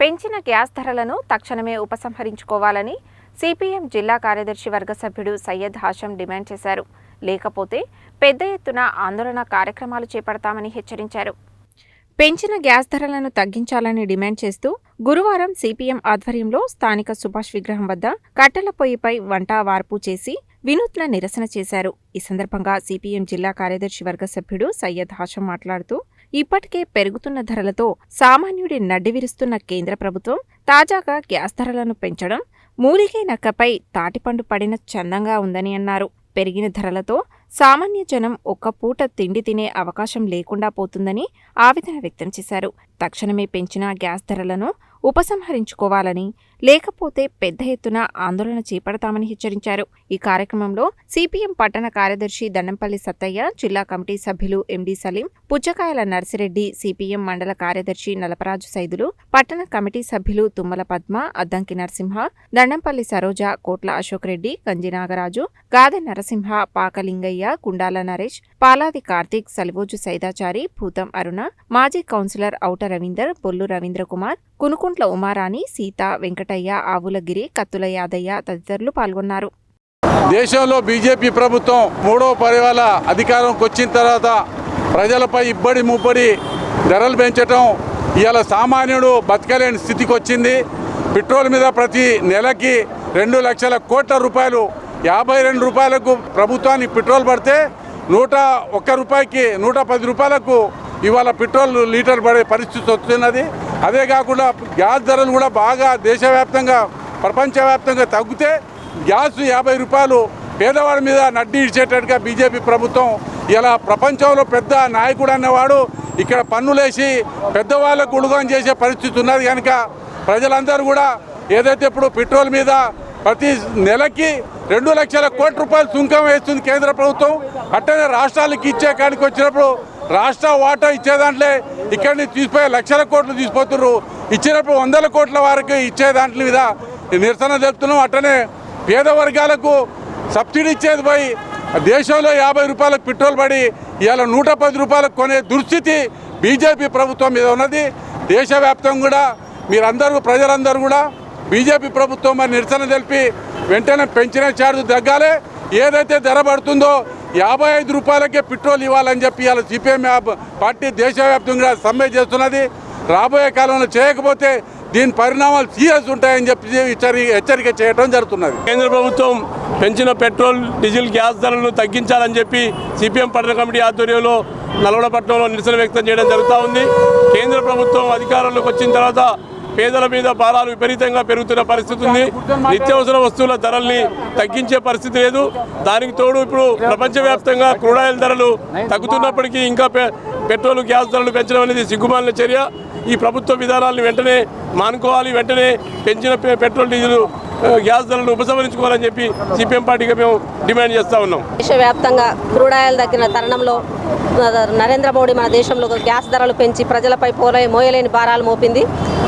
పెంచిన గ్యాస్ ధరలను తక్షణమే ఉపసంహరించుకోవాలని సిపిఎం జిల్లా కార్యదర్శి వర్గ సభ్యుడు సయ్యద్ హాషం డిమాండ్ చేశారు. లేకపోతే పెద్ద ఎత్తున ఆందోళన కార్యక్రమాలు చేపడతామని హెచ్చరించారు. పెంచిన గ్యాస్ ధరలను తగ్గించాలని డిమాండ్ చేస్తూ గురువారం సిపిఎం ఆధ్వర్యంలో స్థానిక సుభాష్ విగ్రహం వద్ద కట్టెల పొయ్యిపై వంట వార్పు చేసి వినూత్న నిరసన చేశారు. ఈ సందర్భంగా సిపిఎం జిల్లా కార్యదర్శి వర్గ సభ్యుడు సయ్యద్ హాషం మాట్లాడుతూ ఇప్పటికే పెరుగుతున్న ధరలతో సామాన్యుడి నడ్డి విరుస్తున్న కేంద్ర ప్రభుత్వం తాజాగా గ్యాస్ ధరలను పెంచడం మూలిగే నక్కపై తాటిపండు పడిన చందంగా ఉందని అన్నారు. పెరిగిన ధరలతో సామాన్య జనం ఒక్క పూట తిండి తినే అవకాశం లేకుండా పోతుందని ఆవేదన వ్యక్తం చేశారు. తక్షణమే పెంచిన గ్యాస్ ధరలను ఉపసంహరించుకోవాలని లేకపోతే పెద్ద ఎత్తున ఆందోళన చేపడతామని హెచ్చరించారు. ఈ కార్యక్రమంలో సిపిఎం పట్టణ కార్యదర్శి దండంపల్లి సత్తయ్య జిల్లా కమిటీ సభ్యులు M D Saleem Puchakayala Narsireddy C P M మండల కార్యదర్శి నలపరాజు సైదులు పట్టణ కమిటీ సభ్యులు తుమ్మల పద్మ అద్దంకి నరసింహ దండంపల్లి సరోజ కోట్ల అశోక్ రెడ్డి కంజి నాగరాజు గాదె నరసింహ పాకలింగయ్య కుండాల నరేష్ పాలాది కార్తీక్ సలివోజు సైదాచారి భూతం అరుణ మాజీ కౌన్సిలర్ ఔట రవీందర్ బొల్లు రవీంద్ర కుమార్ కునుకుంట్ల ఉమారాణి సీత వెంకటయ్య ఆవులగిరి కత్తుల యాదయ్య తదితరులు పాల్గొన్నారు. దేశంలో బీజేపీ ప్రభుత్వం మూడో పరివాల అధికారంకి వచ్చిన తర్వాత ప్రజలపై ఇబ్బడి ముబ్బడి ధరలు పెంచటం ఇవాళ సామాన్యుడు బతకలేని స్థితికి వచ్చింది. పెట్రోల్ మీద ప్రతి నెలకి రెండు లక్షల కోట్ల రూపాయలు యాభై రెండు రూపాయలకు ప్రభుత్వానికి పెట్రోల్ పడితే నూట ఒక్క రూపాయికి నూట పది రూపాయలకు ఇవాళ పెట్రోల్ లీటర్ పడే పరిస్థితి వస్తున్నది. అదే కాకుండా గ్యాస్ ధరలు కూడా బాగా దేశవ్యాప్తంగా ప్రపంచవ్యాప్తంగా తగ్గితే గ్యాస్ యాభై రూపాయలు పేదవాడి మీద నడ్డి ఇచ్చేటట్టుగా బీజేపీ ప్రభుత్వం ఇలా ప్రపంచంలో పెద్ద నాయకుడు అన్నవాడు ఇక్కడ పన్నులేసి పెద్దవాళ్ళకు ఉడుగం చేసే పరిస్థితి ఉన్నది కనుక ప్రజలందరూ కూడా ఏదైతే ఇప్పుడు పెట్రోల్ మీద ప్రతి నెలకి రెండు లక్షల కోట్ల రూపాయలు సుంకం వేస్తుంది కేంద్ర ప్రభుత్వం అట్టనే రాష్ట్రాలకు ఇచ్చే కాడికి వచ్చినప్పుడు రాష్ట్ర వాటా ఇచ్చే దాంట్లో ఇక్కడి నుంచి తీసిపోయే లక్షల కోట్లు తీసిపోతున్నారు ఇచ్చినప్పుడు వందల కోట్ల వారికి ఇచ్చే దాంట్లో మీద నిరసన తెలుపుతున్నాం. అట్టనే పేద వర్గాలకు సబ్సిడీ ఇచ్చేది పోయి దేశంలో యాభై రూపాయలకు పెట్రోల్ పడి ఇవాళ నూట పది రూపాయలకు కొనే దుస్థితి బీజేపీ ప్రభుత్వం మీద ఉన్నది. దేశవ్యాప్తంగా కూడా మీరందరూ ప్రజలందరూ కూడా బీజేపీ ప్రభుత్వం మరి నిరసన తెలిపి వెంటనే పెంచిన ఛార్జ్ తగ్గాలి. ఏదైతే ధర పడుతుందో యాభై ఐదు రూపాయలకే పెట్రోల్ ఇవ్వాలని చెప్పి ఇవాళ సిపిఎం పార్టీ దేశవ్యాప్తంగా సమ్మె చేస్తున్నది. రాబోయే కాలంలో చేయకపోతే దీని పరిణామాలు సీరియస్ ఉంటాయని చెప్పి హెచ్చరి హెచ్చరిక చేయడం జరుగుతున్నది. కేంద్ర ప్రభుత్వం పెంచిన పెట్రోల్ డీజిల్ గ్యాస్ ధరలను తగ్గించాలని చెప్పి సిపిఎం పట్టణ కమిటీ ఆధ్వర్యంలో నల్గొండపట్నంలో నిరసన వ్యక్తం చేయడం జరుగుతూ ఉంది. కేంద్ర ప్రభుత్వం అధికారంలోకి వచ్చిన తర్వాత పేదల మీద భారాలు విపరీతంగా పెరుగుతున్న పరిస్థితి ఉంది. నిత్యావసర వస్తువుల ధరల్ని తగ్గించే పరిస్థితి లేదు. దానికి తోడు ఇప్పుడు ప్రపంచవ్యాప్తంగా క్రూడాయిల్ ధరలు తగ్గుతున్నప్పటికీ ఇంకా పె- పెట్రోల్ గ్యాస్ ధరలు పెంచడం అనేది సిగ్గుమాలిన చర్య. ఈ ప్రభుత్వ విధానాలను వెంటనే మానుకోవాలి. వెంటనే పెంచిన పెట్రోల్ డీజిల్ గ్యాస్ ధరలను ఉపసంహరించుకోవాలని చెప్పి సిపిఎం పార్టీగా మేము డిమాండ్ చేస్తూ ఉన్నాం. దేశవ్యాప్తంగా క్రూడ్ ఆయిల్ తగ్గిన తరుణంలో నరేంద్ర మోడీ మన దేశంలో గ్యాస్ ధరలు పెంచి ప్రజలపై పోలే మోయలేని భారాలు మోపింది.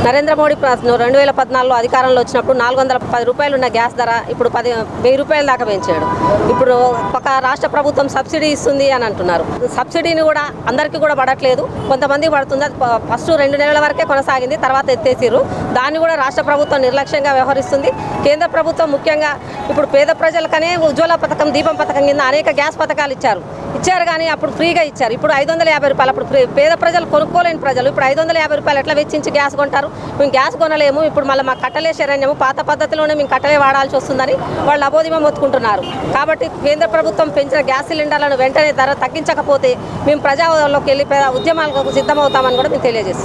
నరేంద్ర మోడీ రెండు వేల పద్నాలుగులో అధికారంలో వచ్చినప్పుడు నాలుగు వందల పది రూపాయలు ఉన్న గ్యాస్ ధర ఇప్పుడు పది వెయ్యి రూపాయల దాకా పెంచాడు. ఇప్పుడు ఒక రాష్ట్ర ప్రభుత్వం సబ్సిడీ ఇస్తుంది అని అంటున్నారు. సబ్సిడీని కూడా అందరికీ కూడా పడట్లేదు. కొంతమంది పడుతుంది. అది ఫస్ట్ రెండు నెలల వరకే కొనసాగింది తర్వాత ఎత్తేసిర్రు. దాన్ని కూడా రాష్ట్ర ప్రభుత్వం నిర్లక్ష్యంగా వ్యవహరిస్తుంది. కేంద్ర ప్రభుత్వం ముఖ్యంగా ఇప్పుడు పేద ప్రజలకనే ఉజ్వల పథకం దీపం పథకం కింద అనేక గ్యాస్ పథకాలు ఇచ్చారు. ఇచ్చారు కానీ అప్పుడు ఫ్రీగా ఇచ్చారు. ఇప్పుడు ఐదు వందల యాభై రూపాయలు అప్పుడు ఫ్రీ- పేద ప్రజలు కొనుక్కోలేని ప్రజలు ఇప్పుడు ఐదు వందల యాభై రూపాయలు ఎట్లా వెచ్చించి గ్యాస్ కొంటారు? మేము గ్యాస్ కొనలేము ఇప్పుడు మళ్ళీ మా కట్టలే శరణ్యము పాత పద్ధతిలోనే మేము కట్టలే వాడాల్సి వస్తుందని వాళ్ళు అబోధిమం ఒత్తుకుంటున్నారు కాబట్టి కేంద్ర ప్రభుత్వం పెంచిన గ్యాస్ సిలిండర్లను వెంటనే ధర తగ్గించకపోతే మేము ప్రజాలోకి వెళ్ళి ఉద్యమాలకు సిద్ధమవుతామని కూడా మేము తెలియజేస్తాం